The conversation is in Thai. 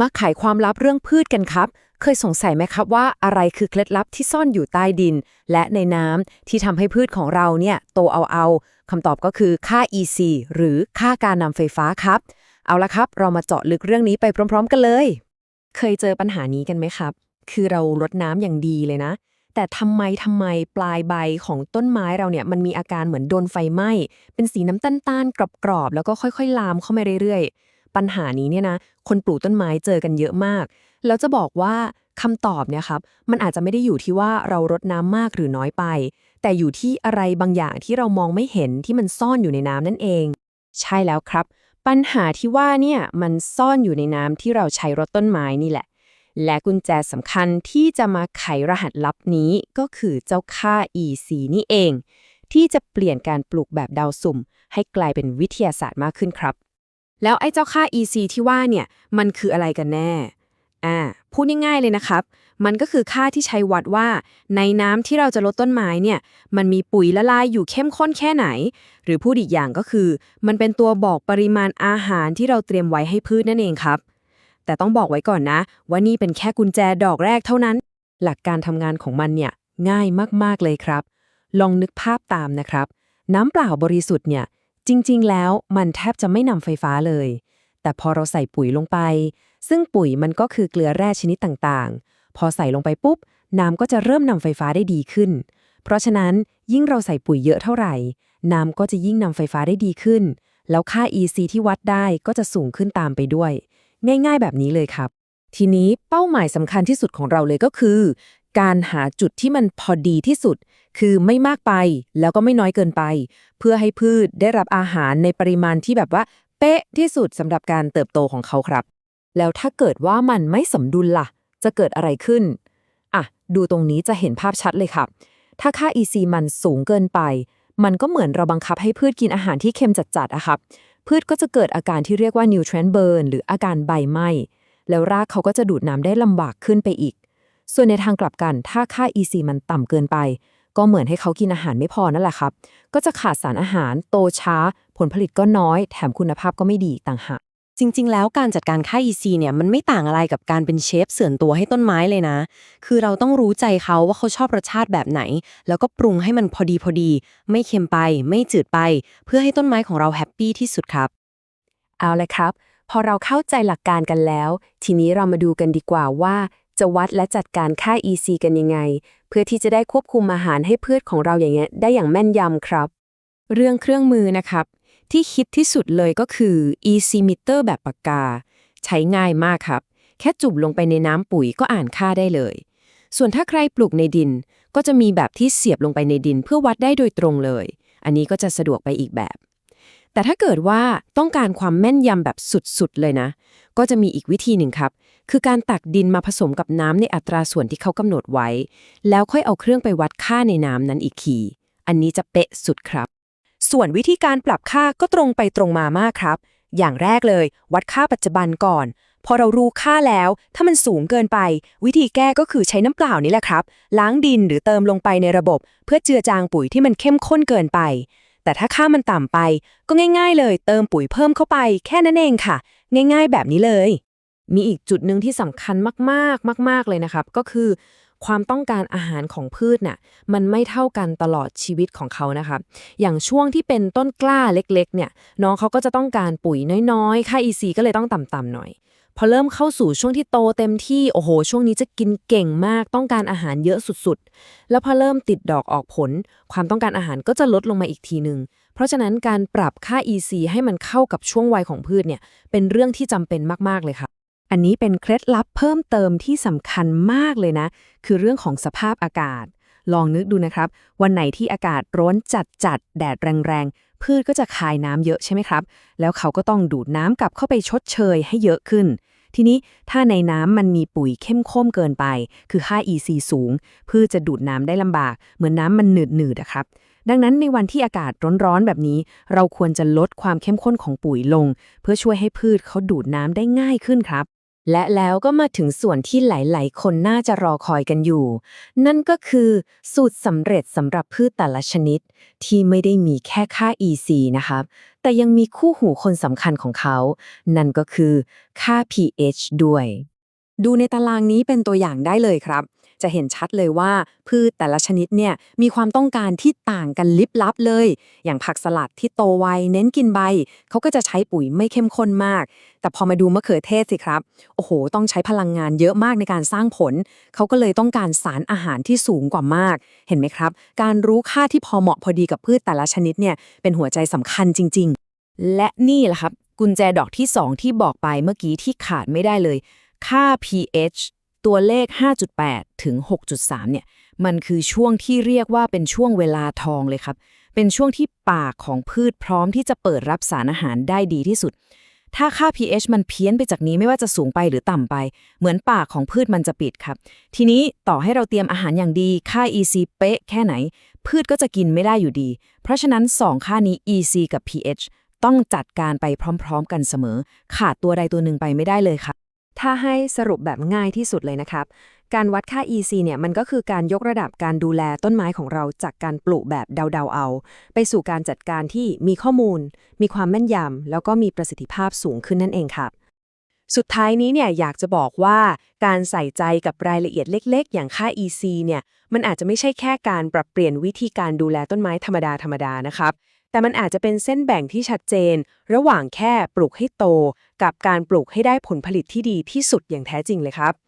มาไขความลับเรื่องพืชกันครับ เคยสงสัยไหมครับว่าอะไรคือเคล็ดลับที่ซ่อนอยู่ใต้ดิน และในน้ำที่ทำให้พืชของเราเนี่ยโตเอาเอาคำตอบก็คือค่า EC หรือค่าการนำไฟฟ้าครับ เอาละครับ เรามาเจาะลึกเรื่องนี้ไปพร้อม ๆ กันเลย เคยเจอปัญหานี้กันไหมครับ คือเรารดน้ำอย่างดีเลยนะ แต่ทำไมทำไมปลายใบของต้นไม้เราเนี่ยมันมีอาการเหมือนโดนไฟไหม้เป็นสีน้ำตาลต้านๆกรอบๆแล้วก็ค่อย ๆ ลามเข้ามาเรื่อยๆ ปัญหานี้เนี่ยนะ คนปลูกต้นไม้เจอกันเยอะมาก แล้วจะบอกว่าคำตอบเนี่ยครับ มันอาจจะไม่ได้อยู่ที่ว่าเรารดน้ำมากหรือน้อยไป แต่อยู่ที่อะไรบางอย่างที่เรามองไม่เห็นที่มันซ่อนอยู่ในน้ำนั่นเอง ใช่แล้วครับ ปัญหาที่ว่าเนี่ยมันซ่อนอยู่ในน้ำที่เราใช้รดต้นไม้นี่แหละ และกุญแจสำคัญที่จะมาไขรหัสลับนี้ก็คือเจ้าค่า EC นี่เอง ที่จะเปลี่ยนการปลูกแบบดาวสุ่ม ให้กลายเป็นวิทยาศาสตร์มากขึ้นครับ แล้วไอ้เจ้าค่า EC ที่ว่าเนี่ยมันคืออะไรกันแน่ อ่าพูดง่ายๆเลยนะครับ มันก็คือค่าที่ใช้วัดว่า ในน้ำที่เราจะลดต้นไม้เนี่ยมันมีปุ๋ยละลายอยู่เข้มข้นแค่ไหน หรือพูดอีกอย่างก็คือ มันเป็นตัวบอกปริมาณอาหารที่เราเตรียมไว้ให้พืชนั่นเองครับ แต่ต้องบอกไว้ก่อนนะ ว่านี่เป็นแค่กุญแจดอกแรกเท่านั้น หลักการทำงานของมันเนี่ยง่ายมากๆเลยครับ ลองนึกภาพตามนะครับ น้ำเปล่าบริสุทธิ์เนี่ย จริง ๆ แล้วมันแทบจะไม่นำไฟฟ้าเลย แต่พอเราใส่ปุ๋ยลงไป ซึ่งปุ๋ยมันก็คือเกลือแร่ชนิดต่างๆ พอใส่ลงไปปุ๊บ น้ำก็จะเริ่มนำไฟฟ้าได้ดีขึ้น เพราะฉะนั้นยิ่งเราใส่ปุ๋ยเยอะเท่าไหร่ น้ำก็จะยิ่งนำไฟฟ้าได้ดีขึ้น แล้วค่า EC ที่วัดได้ก็จะสูงขึ้นตามไปด้วย ง่าย ๆ แบบนี้เลยครับ ทีนี้เป้าหมายสำคัญที่สุดของเราเลยก็คือ การหาจุดที่มันพอดีที่สุด คือไม่มากไปแล้วก็ไม่น้อยเกินไป เพื่อให้พืชได้รับอาหารในปริมาณที่แบบว่า เป๊ะที่สุดสำหรับการเติบโตของเขาครับ แล้วถ้าเกิดว่ามันไม่สมดุลล่ะ จะเกิดอะไรขึ้นอะดูตรงนี้จะเห็นภาพชัดเลยครับถ้าค่า EC มันสูงเกินไป มันก็เหมือนเราบังคับให้พืชกินอาหารที่เค็มจัดๆอะครับ พืชก็จะเกิดอาการที่เรียกว่า nutrient burn หรืออาการใบไหม้ แล้วรากเขาก็จะดูดน้ำได้ลำบากขึ้นไปอีก ส่วนในทางกลับกัน ถ้าค่า EC มันต่ำเกินไป ก็เหมือนให้เขากินอาหารไม่พอนั่นแหละครับ ก็จะขาดสารอาหาร โตช้า ผลผลิตก็น้อย แถมคุณภาพก็ไม่ดีอีกต่างหากจริง ๆ แล้วการจัดการค่า EC เนี่ยมันไม่ต่างอะไรกับการเป็นเชฟเสรินตัวให้ต้นไม้เลยนะ คือเราต้องรู้ใจเขาว่าเขาชอบรสชาติแบบไหน แล้วก็ปรุงให้มันพอดีพอดี ไม่เค็มไป ไม่จืดไป เพื่อให้ต้นไม้ของเราแฮปปี้ที่สุดครับ เอาละครับ พอเราเข้าใจหลักการกันแล้ว ทีนี้เรามาดูกันดีกว่าว่า จะวัดและจัดการค่า EC กันยังไง เพื่อที่จะได้ควบคุมอาหารให้พืชของเราอย่างเงี้ยได้อย่างแม่นยำครับ เรื่องเครื่องมือนะครับ ที่คิดที่สุดเลยก็คือ EC meter แบบปากกา ใช้ง่ายมากครับ แค่จุ่มลงไปในน้ำปุ๋ยก็อ่านค่าได้เลย ส่วนถ้าใครปลูกในดิน ก็จะมีแบบที่เสียบลงไปในดินเพื่อวัดได้โดยตรงเลย อันนี้ก็จะสะดวกไปอีกแบบแต่ถ้าเกิดว่าต้องการความแม่นยำแบบสุดๆ เลยนะ ก็จะมีอีกวิธีหนึ่งครับ คือการตักดินมาผสมกับน้ำในอัตราส่วนที่เขากำหนดไว้ แล้วค่อยเอาเครื่องไปวัดค่าในน้ำนั้นอีกทีอันนี้จะเป๊ะสุดครับ ส่วนวิธีการปรับค่าก็ตรงไปตรงมามากครับ อย่างแรกเลย วัดค่าปัจจุบันก่อน พอเรารู้ค่าแล้ว ถ้ามันสูงเกินไป วิธีแก้ก็คือใช้น้ำเปล่านี่แหละครับ ล้างดินหรือเติมลงไปในระบบ เพื่อเจือจางปุ๋ยที่มันเข้มข้นเกินไป แต่ถ้าค่ามันต่ำไป ก็ง่าย ๆ เลย เติมปุ๋ยเพิ่มเข้าไป แค่นั้นเองค่ะ ง่าย ๆ แบบนี้เลย มีอีกจุดหนึ่งที่สำคัญมากๆ มาก ๆ เลยนะครับ ก็คือ ความต้องการอาหารของพืชน่ะมันไม่เท่ากันตลอดชีวิตของเขานะครับอย่างช่วงที่เป็นต้นกล้าเล็ก ๆ เนี่ยน้องเขาก็จะต้องการปุ๋ยน้อยๆ ค่า EC ก็เลยต้องต่ำๆหน่อย พอเริ่มเข้าสู่ช่วงที่โตเต็มที่โอ้โห ช่วงนี้จะกินเก่งมากต้องการอาหารเยอะสุดๆ แล้วพอเริ่มติดดอกออกผล ความต้องการอาหารก็จะลดลงมาอีกทีหนึ่งเพราะฉะนั้นการปรับค่า EC ให้มันเข้ากับช่วงวัยของพืชเนี่ยเป็นเรื่องที่จำเป็นมากๆเลยครับ อันนี้เป็นเคล็ดลับเพิ่มเติมที่สำคัญมากเลยนะ คือเรื่องของสภาพอากาศ ลองนึกดูนะครับ วันไหนที่อากาศร้อนจัดจัดแดดแรงๆ พืชก็จะคายน้ำเยอะใช่ไหมครับ แล้วเขาก็ต้องดูดน้ำกลับเข้าไปชดเชยให้เยอะขึ้น ทีนี้ถ้าในน้ำมันมีปุ๋ยเข้มข้นเกินไป คือค่า EC สูง พืชจะดูดน้ำได้ลำบาก เหมือนน้ำมันหนืดหนืดๆอะครับดังนั้นในวันที่อากาศร้อนๆ แบบนี้ เราควรจะลดความเข้มข้นของปุ๋ยลง เพื่อช่วยให้พืชเขาดูดน้ำได้ง่ายขึ้นครับ และแล้วก็มาถึงส่วนที่หลาย ๆ คนน่าจะรอคอยกันอยู่ นั่นก็คือสูตรสำเร็จสำหรับพืชแต่ละชนิด ที่ไม่ได้มีแค่ค่า EC นะครับ แต่ยังมีคู่หูคนสำคัญของเขา นั่นก็คือค่า pH ด้วย ดูในตารางนี้เป็นตัวอย่างได้เลยครับ จะเห็นชัดเลยว่าพืชแต่ละชนิดเนี่ยมีความต้องการที่ต่างกันลิบลับเลย อย่างผักสลัดที่โตไวเน้นกินใบ เขาก็จะใช้ปุ๋ยไม่เข้มข้นมาก แต่พอมาดูมะเขือเทศสิครับ โอ้โห ต้องใช้พลังงานเยอะมากในการสร้างผล เขาก็เลยต้องการสารอาหารที่สูงกว่ามาก เห็นไหมครับ การรู้ค่าที่พอเหมาะพอดีกับพืชแต่ละชนิดเนี่ยเป็นหัวใจสำคัญจริง ๆ และนี่แหละครับ กุญแจดอกที่ 2 ที่บอกไปเมื่อกี้ที่ขาดไม่ได้เลย ค่า pH ตัวเลข 5.8 ถึง 6.3 เนี่ย มันคือช่วงที่เรียกว่าเป็นช่วงเวลาทองเลยครับ เป็นช่วงที่ปากของพืชพร้อมที่จะเปิดรับสารอาหารได้ดีที่สุด ถ้าค่า pH มันเพี้ยนไปจากนี้ไม่ว่าจะสูงไปหรือต่ำไป เหมือนปากของพืชมันจะปิดครับ ทีนี้ต่อให้เราเตรียมอาหารอย่างดี ค่า EC เป๊ะแค่ไหน พืชก็จะกินไม่ได้อยู่ดี เพราะฉะนั้น 2 ค่านี้ EC กับ pH ต้องจัดการไปพร้อม ๆ กันเสมอ ขาดตัวใดตัวหนึ่งไปไม่ได้เลยค่ะ ถ้าให้สรุปแบบง่ายที่สุดเลยนะครับ การวัดค่า EC เนี่ยมันก็คือการยกระดับการดูแลต้นไม้ของเราจากการปลูกแบบเดาๆเอา ไปสู่การจัดการที่มีข้อมูล มีความแม่นยำแล้วก็มีประสิทธิภาพสูงขึ้นนั่นเองครับ สุดท้ายนี้เนี่ยอยากจะบอกว่าการใส่ใจกับรายละเอียดเล็ก ๆ อย่างค่า EC เนี่ยมันอาจจะไม่ใช่แค่การปรับเปลี่ยนวิธีการดูแลต้นไม้ธรรมดาธรรมดานะครับ แต่มันอาจจะเป็นเส้นแบ่งที่ชัดเจน ระหว่างแค่ปลูกให้โต กับการปลูกให้ได้ผลผลิตที่ดีที่สุดอย่างแท้จริงเลยครับ